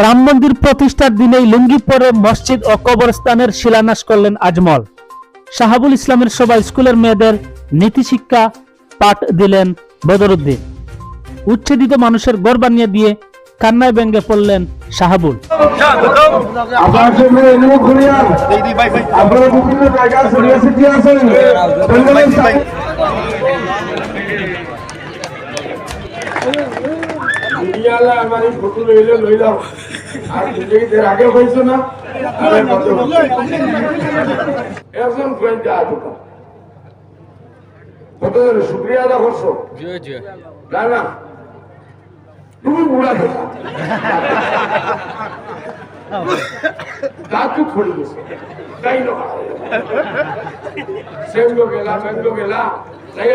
রাম মন্দির প্রতিষ্ঠার দিনেই লুঙ্গি পরে মসজিদ ও কবরস্থানের শিলান্যাস করলেন আজমল। শাহাবুল ইসলামের সভা স্কুলের মেয়েদের নীতিশিক্ষা পাঠ দিলেন বদরুদ্দিন। উচ্ছেদিত মানুষের গড় বানিয়ে দিয়ে কান্নায় ব্যঙ্গে পড়লেন শাহাবুল। আপনার বিভিন্ন জায়গায় ছড়িয়ে ছিটিয়ে আছেন। মিডিয়ালা আমার এই ফটো লইলে লইলাম আর নিজেকে আগে হয়েছে না একজন ফ্রেন্ড আছে কত শুক্রিয়া আদা করছ? না না তুমি বুড়া দাঁত গেছে। তাই না? সেগুলো গেলা সেগুলো গেলা তাই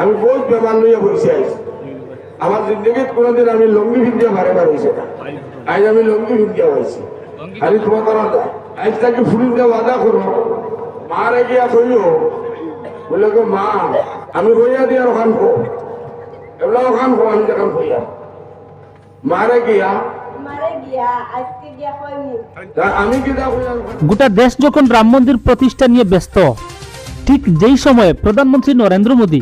আমি বহুত বেমার লইয়া বসে আছি। আমার জিন্দগিত কোনোদিন আমি লঙ্গি ভিন্দিয়া বারে বার হয়েছে না। আজ আমি লঙ্গি ভিন্দিয়া হয়েছি আমি তোমার আজ তাকে ফুরিন দিয়ে বাধা করো। মারে গিয়া কইও। বলে গো মা আমি হইয়া দিয়া ওখান কো। এগুলা ওখান আমি দেখান মারে গিয়া। হইয়া গোটা দেশ যখন রাম মন্দির প্রতিষ্ঠা নিয়ে ব্যস্ত ঠিক যেই সময়ে প্রধানমন্ত্রী নরেন্দ্র মোদী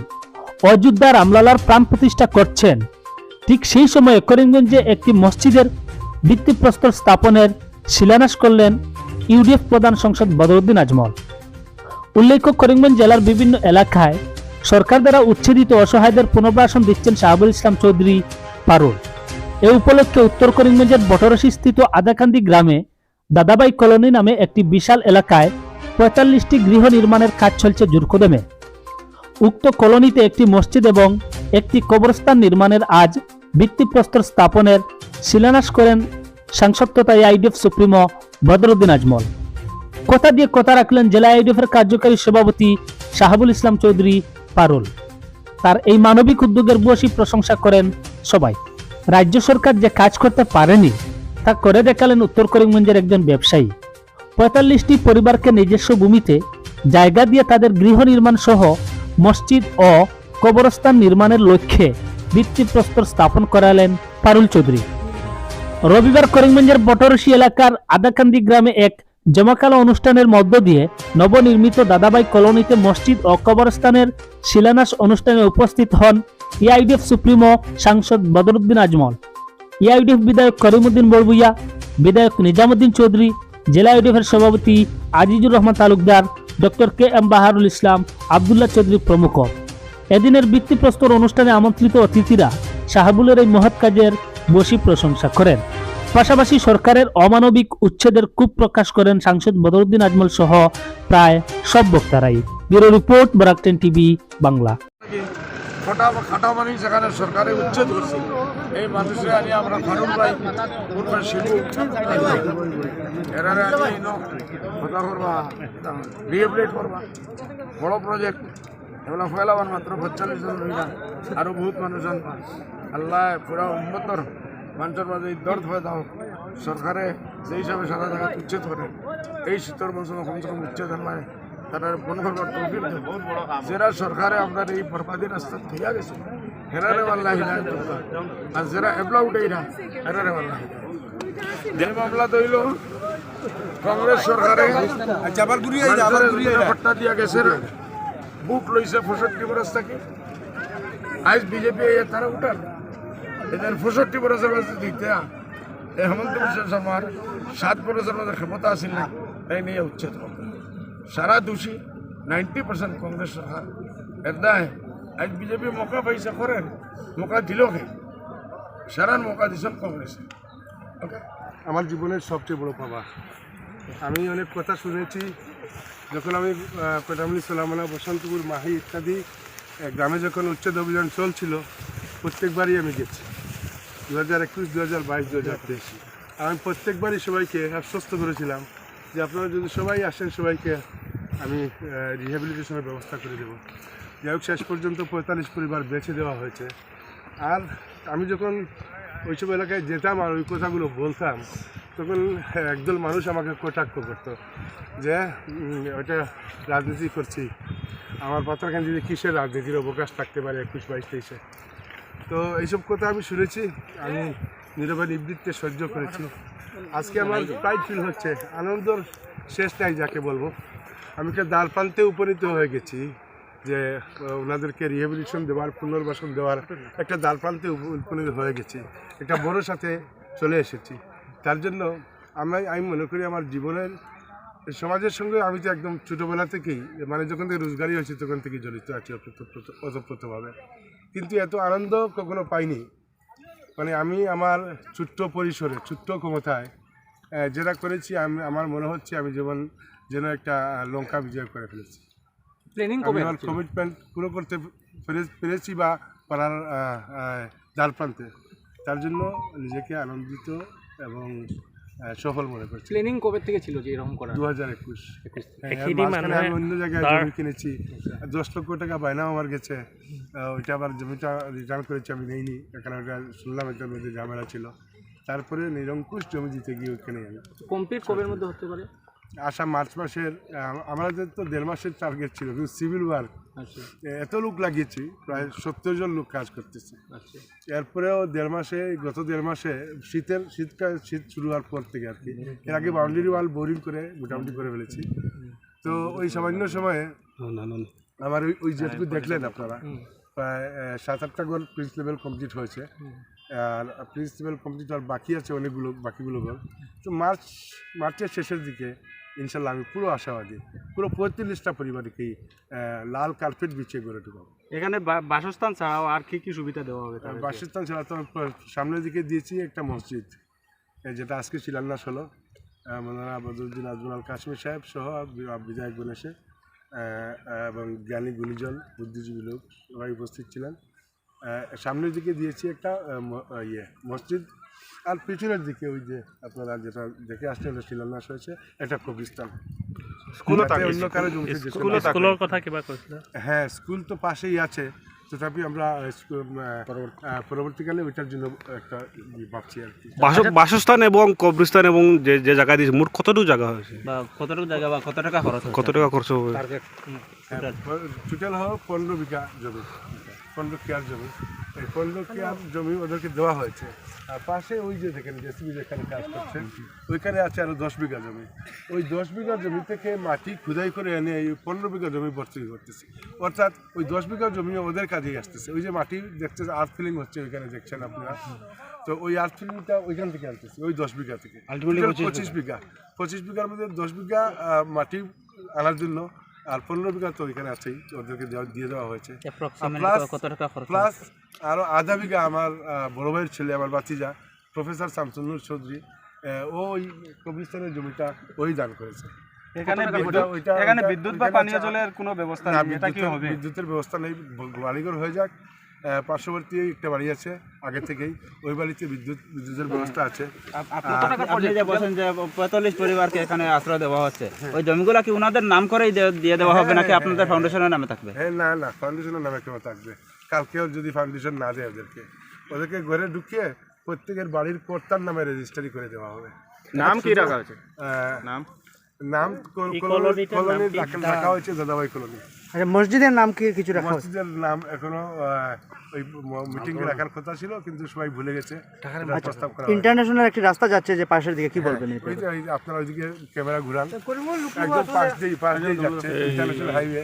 অযোধ্যা রামলালার প্রাণ প্রতিষ্ঠা করছেন। ঠিক সেই সময়ে করিমগঞ্জে একটি মসজিদের ভিত্তিপ্রস্তর স্থাপনের শিলান্যাস করলেন ইউডিএফ প্রধান সংসদ বদরুদ্দিন আজমল। উল্লেখ্য, করিমগঞ্জ জেলার বিভিন্ন এলাকায় সরকার দ্বারা উচ্ছেদিত অসহায়দের পুনর্বাসন দিচ্ছেন শাহাবুল ইসলাম চৌধুরী পারুল। এ উপলক্ষে উত্তর করিমগঞ্জের বটরসি স্থিত আদাকান্দি গ্রামে দাদাবাই কলোনি নামে একটি বিশাল এলাকায় পঁয়তাল্লিশটি গৃহ নির্মাণের কাজ চলছে জোরকদমে। উক্ত কলোনিতে একটি মসজিদ এবং একটি কবরস্থান নির্মাণের আজ ভিত্তিপ্রস্তর স্থাপনের শিলান্যাস করেন সাংসদ তথা আইডিএফ সুপ্রিমো বদরুদ্দিন আজমল। কথা দিয়ে কথা রাখলেন জেলা আইডিএফের কার্যকারী সভাপতি শাহাবুল ইসলাম চৌধুরী পারুল। তার এই মানবিক উদ্যোগের বসি প্রশংসা করেন সবাই। রাজ্য সরকার যে কাজ করতে পারেনি, তা করে দেখালেন উত্তর করিমগঞ্জের একজন ব্যবসায়ী। পঁয়তাল্লিশটি পরিবারকে নিজস্ব ভূমিতে জায়গা দিয়ে তাদের গৃহ নির্মাণ সহ মসজিদ ও কবরস্থান নির্মাণের লক্ষ্যে ভিত্তিপ্রস্তর স্থাপন করালেন পারুল চৌধুরী। রবিবার করিমগঞ্জের বটরসি এলাকার আদাকান্দি গ্রামে এক জমাকালো অনুষ্ঠানের মধ্য দিয়ে নবনির্মিত দাদাবাই কলোনিতে মসজিদ ও কবরস্থানের শিলান্যাস অনুষ্ঠানে উপস্থিত হন এআইডিএফ সুপ্রিমো সাংসদ বদরুদ্দিন আজমল। এআইডিএফ বিধায়ক করিমউদ্দিন বড়বুইয়া, বিধায়ক নিজামুদ্দিন চৌধুরী জেলা আইডিএফের সভাপতি Azizur Rahman Talukdar, doctor K M Baharul Islam, Abdullah Chowdhury প্রমুখ। এদিনের ভিত্তিপ্রস্তর অনুষ্ঠানে আমন্ত্রিত অতিথিরা শাহাবুলের এই মহৎ কাজের বসি প্রশংসা করেন। পাশাপাশি সরকারের অমানবিক উচ্ছেদের কূপ প্রকাশ করেন সাংসদ বদরুদ্দিন আজমল সহ প্রায় সব বক্তারাই। Bureau report Barak ten TV Bangla. খটা খাটা মানুষ সেখানে সরকারে উচ্ছেদ করছে এই মানুষের আনি আমরা ফারুক ভাই এরারে আনি ইনো কথা করবা রিহেবিলিট করবা, বড় প্রজেক্ট এগুলো ফেলাবার মাত্র পঁয়তাল্লিশ জন রইলা আরও বহুত মানুষ আনবা আল্লাহ পুরা উন্নতর মানুষের মাঝে দর্দ হয়ে দাও সরকারে সেই হিসাবে সারা জায়গা উচ্ছেদ করে, এই শীতর মৌসুমে কমসে কম উচ্ছেদ আনবায় করবার তৌফিক দেয় যারা সরকারে আপনার এই বরবাদি রাস্তা থইয়া গেছে হেরারে পাল্লা হিলায় আর যারা এবলা উঠে না হেরারে পাল্লা যে মামলা তৈল কংগ্রেস সরকারে। ভট্টা দিয়া গেছে বুক লইছে ফসট্টি বরস থেকে আজ বিজেপি তারা উঠার এদের ফসট্টি বরসের মাঝে দিতে এই হেমন্ত বিশ্ব শর্মার সাত বরসের মাঝে ক্ষমতা আসিল না এই নিয়ে উচ্ছেদ সারা দোষী, নাইনটি পার্সেন্ট কংগ্রেস এর দায় আজ বিজেপি মৌকা পাইছে, করেন, মৌকা দিল কে সারার মৌকা দিছেন কংগ্রেসে। ওকে আমার জীবনের সবচেয়ে বড় পাওয়া। আমি অনেক কথা শুনেছি, যখন আমি পেটামলি সোলামানা বসন্তপুর, মাহি ইত্যাদি গ্রামে যখন উচ্ছেদ অভিযান চলছিল, প্রত্যেকবারই আমি গেছি। দু হাজার একুশ দু হাজার বাইশ দু হাজার তেইশ। আমি প্রত্যেকবারই সবাইকে আশ্বস্ত করেছিলাম যে আপনারা যদি সবাই আসেন, সবাইকে আমি রিহ্যাবিলিটেশনের ব্যবস্থা করে দেবো। যাই হোক, শেষ পর্যন্ত পঁয়তাল্লিশ পরিবার বেছে দেওয়া হয়েছে। আর আমি যখন ওইসব এলাকায় যেতাম আর ওই কথাগুলো বলতাম, তখন একদল মানুষ আমাকে কটাক্ষ করতো যে ওইটা রাজনীতি করছি। আমার পাত্রকান্দিতে কিসের রাজনীতির অবকাশ থাকতে পারে একুশ, বাইশ, তেইশে? তো এইসব কথা আমি শুনেছি। আমি নীরবে নিবৃত্তে সহ্য করেছি। আজকে আমার প্রাইড ফিল হচ্ছে। আনন্দর শেষ নাই যাকে বলব। আমি একটা দ্বার প্রান্তে উপনীত হয়ে গেছি যে ওনাদেরকে রিহেবিলিটেশন দেওয়ার, পুনর্বাসন দেওয়ার একটা দ্বার প্রান্তে উপ- উপনীত হয়ে গেছি। একটা বড় সাথে চলে এসেছি। তার জন্য আমি আমি মনে করি আমার জীবনের, সমাজের সঙ্গে আমি তো একদম ছোটোবেলা থেকেই মানে যখন থেকে রোজগারি হয়েছে, তখন থেকে জড়িত আছি অতপ্রত- অতপ্রতভাবে। কিন্তু এত আনন্দ কখনো পাইনি। মানে আমি আমার ছোট্ট পরিসরে ছোট্ট ক্ষমতায় যেটা করেছি আমি আমার মনে হচ্ছে আমি যেমন যেন একটা লঙ্কা বিজয় করে ফেলেছি। প্ল্যানিং আমি আমার কমিটমেন্ট পুরো করতে পেরে- পেরেছি বা পারার দ্বার প্রান্তে। তার জন্য নিজেকে আনন্দিত এবং সফল মনে করছি। প্ল্যানিং কবে থেকে ছিল যে এরকম করা? দু হাজার একুশ একই মানে আমি অন্য জায়গায় জমি কিনেছি। দশ লক্ষ টাকা বায়নাও আমার গেছে। ওইটা আবার জমিটা রিটার্ন করেছি আমি নেইনি। এখানে ওটা শুনলাম এটার মধ্যে ঝামেলা ছিল। তারপরে নিরঙ্কুশ জমি দিতে গিয়ে ওইখানে আমি কমপ্লিট কবের মধ্যে হতে পারে? আসা মার্চ মাসের আমাদের তো দেড় মাসের টার্গেট ছিল কিন্তু সিভিল ওয়ার্ক এত লোক লাগিয়েছি প্রায় সত্তর জন লোক কাজ করতেছে। আচ্ছা। এরপরেও দেড় মাসে গত দেড় মাসে শীতের শীতকাল শীত শুরু হওয়ার পর থেকে আর কি। এর আগে বাউন্ডারি ওয়াল বোরিং করে মোটামুটি করে ফেলেছি। তো ওই সামান্য সময়ে আমার ওই ওই যেটুকু দেখলেন আপনারা প্রায় সাত আটটা গোল প্রিন্স লেভেল কমপ্লিট হয়েছে। আর প্রিন্স লেভেল কমপ্লিট আর বাকি আছে অনেকগুলো বাকিগুলো গোল। তো মার্চ মার্চের শেষের দিকে ইনশাল্লাহ আমি পুরো আশাবাদী। পুরো পঁয়ত্রিশটা পরিবারকেই আহ, লাল কার্পেট বিছিয়ে গড়ে ঢুকাবো এখানে বাসস্থান ছাড়াও আর কি কি সুবিধা দেওয়া হবে? বাসস্থান ছাড়া তো আমি সামনের দিকে দিয়েছি একটা মসজিদ। যেটা আজকে শিলান্যাস হলো মৌলানা বদরুদ্দিন আজমল আল কাশ্মীর সাহেব সহ বিধায়ক গণেশে এবং জ্ঞানী গুণীজন বুদ্ধিজীবী লোক সবাই উপস্থিত ছিলেন। সামনের দিকে দিয়েছি একটা ইয়ে মসজিদ। আর পিছনের দিকে ওই যে আপনারা যেটা দেখে আসছেন শিলান্যাস হয়েছে একটা কবরস্থান। স্কুলও অন্য কারও জমিতে যেতে স্কুল না। স্কুলের কথা কিবা হ্যাঁ স্কুল তো পাশেই আছে তথাপি আমরা পরবর্তীকালে ওইটার জন্য একটা ভাবছি আর কি। বাস- বাসস্থান এবং কবরস্থান এবং যে যে জায়গা দিয়েছে মোট কতটুকু জায়গা হয়েছে? বা কতটুকু জায়গা বা কত টাকা খরচ কত টাকা খরচ হবে? টোটাল হলো পনেরো বিঘা জমি। পনেরো কেয়ার জমি। এই পনেরো কেয়ার জমি ওদেরকে দেওয়া হয়েছে। আর পাশে ওই যে দেখেন জেসিবি যেখানে কাজ করছে ওইখানে আছে আরও দশ বিঘা জমি। ওই দশ বিঘা জমি থেকে মাটি খুদাই করে এনে এই পনেরো বিঘা জমি ভর্তি করতেছে। অর্থাৎ ওই দশ বিঘা জমি ওদের কাজেই আসতেছে। ওই যে মাটি দেখতে আর্থ ফিলিং হচ্ছে ওইখানে দেখছেন আপনারা। তো ওই আর্থ ফিলিংটা ওইখান থেকে আনতেছে ওই দশ বিঘা থেকে। পঁচিশ বিঘা। পঁচিশ বিঘার মধ্যে দশ বিঘা মাটি আনার জন্য আর পনেরো বিঘা তো ওইখানে আছেই ওদেরকে দিয়ে দেওয়া হয়েছে। প্লাস কত টাকা খরচ প্লাস আরও আধা বিঘা আমার বড় ভাইয়ের ছেলে আমার বাতিজা প্রফেসর শামসুল্লুর চৌধুরী আহ, ও ওই কবিস্তানের জমিটা ওই দান করেছে। এখানে বিদ্যুৎ এখানে বিদ্যুৎ বা পানীয় জলের কোনো ব্যবস্থা নেই এটা কি বিদ্যুতের হবে? বিদ্যুতের ব্যবস্থা নেই বাড়িঘর হয়ে যাক। পার্শ্ববর্তী একটা বাড়ি আছে আগে থেকেই। ওই বাড়িতে বিদ্যুৎ বিদ্যুতের ব্যবস্থা আছে। আপনি যে বলছেন যে পঁয়তাল্লিশ পরিবারকে এখানে আশ্রয় দেওয়া হচ্ছে? ওই জমিগুলো কি ওনাদের নাম করেই দিয়ে দেওয়া হবে নাকি আপনাদের ফাউন্ডেশনের নামে থাকবে? হ্যাঁ না না ফাউন্ডেশনের নামে কেউ থাকবে। কালকেও যদি ফাউন্ডেশন না দেয় ওদেরকে ওদেরকে ঘরে ঢুকিয়ে প্রত্যেকের বাড়ির কর্তার নামে রেজিস্ট্রি করে দেওয়া হবে। নাম কি রাখা হয়েছে? নাম? নাম কল- কলোনি কলোনি রাখা হয়েছে দাদাভাই কলোনি আচ্ছা মসজিদের নাম কি কিছু রাখা মসজিদের নাম এখনও আহ, ওই মিটিং এ রাখার কথা ছিল কিন্তু সবাই ভুলে গেছে। প্রস্তাব করা ইন্টারন্যাশনাল একটি রাস্তা যাচ্ছে যে পাশের দিকে কি বলবেন এই ওই যে আপনারা ওইদিকে ক্যামেরা ঘুরান। একদম পাশ দিয়ে পাশ দিয়ে যাচ্ছে ইন্টারন্যাশনাল হাইওয়ে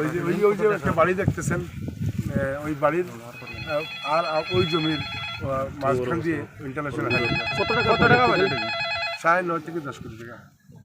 ওই যে ওই যে ওই যে একটা বাড়ি দেখতেছেন আহ, ওই বাড়ির আর আর ওই জমির মাঝখান দিয়ে ইন্টারন্যাশনাল হাইওয়ে কত টাকা কত টাকা বাজেট? সাড়ে নয় থেকে দশ কোটি টাকা।